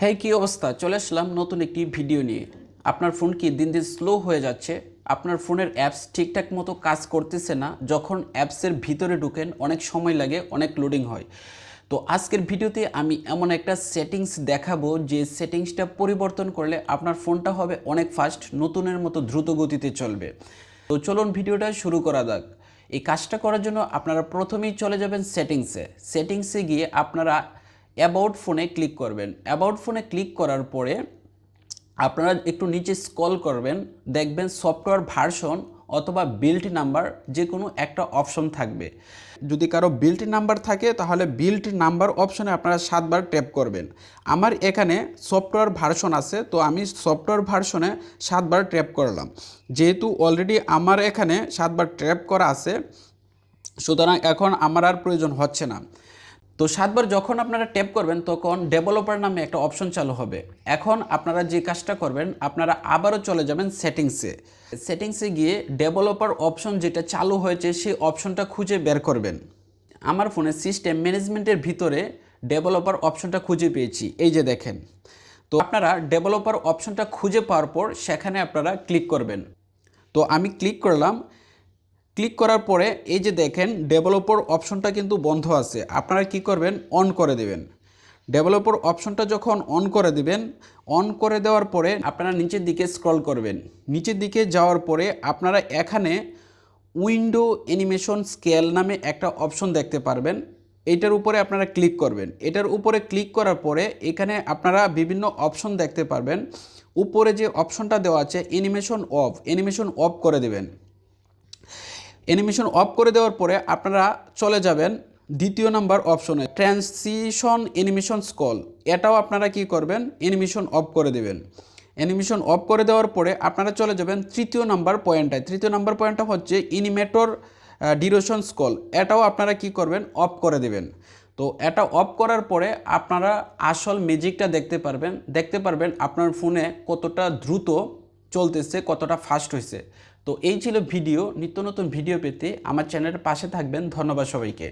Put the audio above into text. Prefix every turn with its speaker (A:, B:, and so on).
A: হ্যাঁ কী অবস্থা? চলে আসলাম নতুন একটি ভিডিও নিয়ে। আপনার ফোন কি দিন দিন স্লো হয়ে যাচ্ছে? আপনার ফোনের অ্যাপস ঠিকঠাক মতো কাজ করতেছে না। যখন অ্যাপসের ভিতরে ঢুকেন, অনেক সময় লাগে, অনেক লোডিং হয়। তো আজকের ভিডিওতে আমি এমন একটা সেটিংস দেখাবো, যে সেটিংসটা পরিবর্তন করলে আপনার ফোনটা হবে অনেক ফাস্ট নতুনের মতো দ্রুত গতিতে চলবে। তো চলুন ভিডিওটা শুরু করা যাক। এই কাজটা করার জন্য আপনারা প্রথমেই চলে যাবেন সেটিংসে সেটিংসে গিয়ে আপনারা অ্যাবাউট ফোনে ক্লিক করবেন। অ্যাবাউট ফোনে ক্লিক করার পরে আপনারা একটু নিচে স্ক্রল করবেন, দেখবেন সফটওয়্যার ভার্সন অথবা বিল্ট নাম্বার যে কোনো একটা অপশন থাকবে।
B: যদি কারও বিল্ট নাম্বার থাকে, তাহলে বিল্ট নাম্বার অপশনে আপনারা সাতবার ট্যাপ করবেন। আমার এখানে সফটওয়্যার ভার্সন আছে, তো আমি সফটওয়্যার ভার্সনে সাতবার ট্যাপ করলাম। যেহেতু অলরেডি আমার এখানে সাতবার ট্যাপ করা আছে, সুতরাং এখন আমার আর প্রয়োজন হচ্ছে না।
A: তো সাতবার যখন আপনারা ট্যাপ করবেন, তখন ডেভেলপার নামে একটা অপশন চালু হবে। এখন আপনারা যে কাজটা করবেন, আপনারা আবারও চলে যাবেন সেটিংসে সেটিংসে গিয়ে ডেভেলপার অপশন যেটা চালু হয়েছে, সেই অপশনটা খুঁজে বের করবেন। আমার ফোনে সিস্টেম ম্যানেজমেন্টের ভিতরে ডেভেলপার অপশনটা খুঁজে পেয়েছি। এই যে দেখেন। তো আপনারা ডেভেলপার অপশনটা খুঁজে পাওয়ার পর, সেখানে আপনারা ক্লিক করবেন।
B: তো আমি ক্লিক করলাম ক্লিক করার পরে এই যে দেখেন ডেভেলপার অপশনটা কিন্তু বন্ধ আছে, আপনারা কি করবেন? অন করে দেবেন। ডেভেলপার অপশনটা যখন অন করে দিবেন, অন করে দেওয়ার পরে
A: আপনারা নিচের দিকে স্ক্রল করবেন।
B: নিচের দিকে যাওয়ার পরে আপনারা এখানে উইন্ডো অ্যানিমেশন স্কেল নামে একটা অপশন দেখতে পারবেন। এটার উপরে আপনারা ক্লিক করবেন। এটার উপরে ক্লিক করার পরে এখানে আপনারা বিভিন্ন অপশন দেখতে পারবেন। উপরে যে অপশনটা দেওয়া আছে, অ্যানিমেশন অফ অ্যানিমেশন অফ করে দেবেন। অ্যানিমেশন অফ করে দেওয়ার পরে আপনারা চলে যাবেন দ্বিতীয় নাম্বার অপশনে ট্রান্সিশন অ্যানিমেশন স্কল এটাও আপনারা কি করবেন? অ্যানিমেশন অফ করে দেবেন। অ্যানিমেশন অফ করে দেওয়ার পরে আপনারা চলে যাবেন তৃতীয় নাম্বার পয়েন্টটায় তৃতীয় নাম্বার পয়েন্টটা হচ্ছে ইনিমেটর ডিউরেশন স্কল এটাও আপনারা কি করবেন? অফ করে দেবেন। তো এটা অফ করার পরে আপনারা আসল ম্যাজিকটা দেখতে পারবেন। দেখতে পারবেন আপনার ফোনে কতটা দ্রুত চলতেছে, কতটা ফাস্ট হয়েছে তো এই ছিল ভিডিও নিত্য নতুন ভিডিও পেতে আমার চ্যানেলের পাশে থাকবেন। ধন্যবাদ সবাইকে।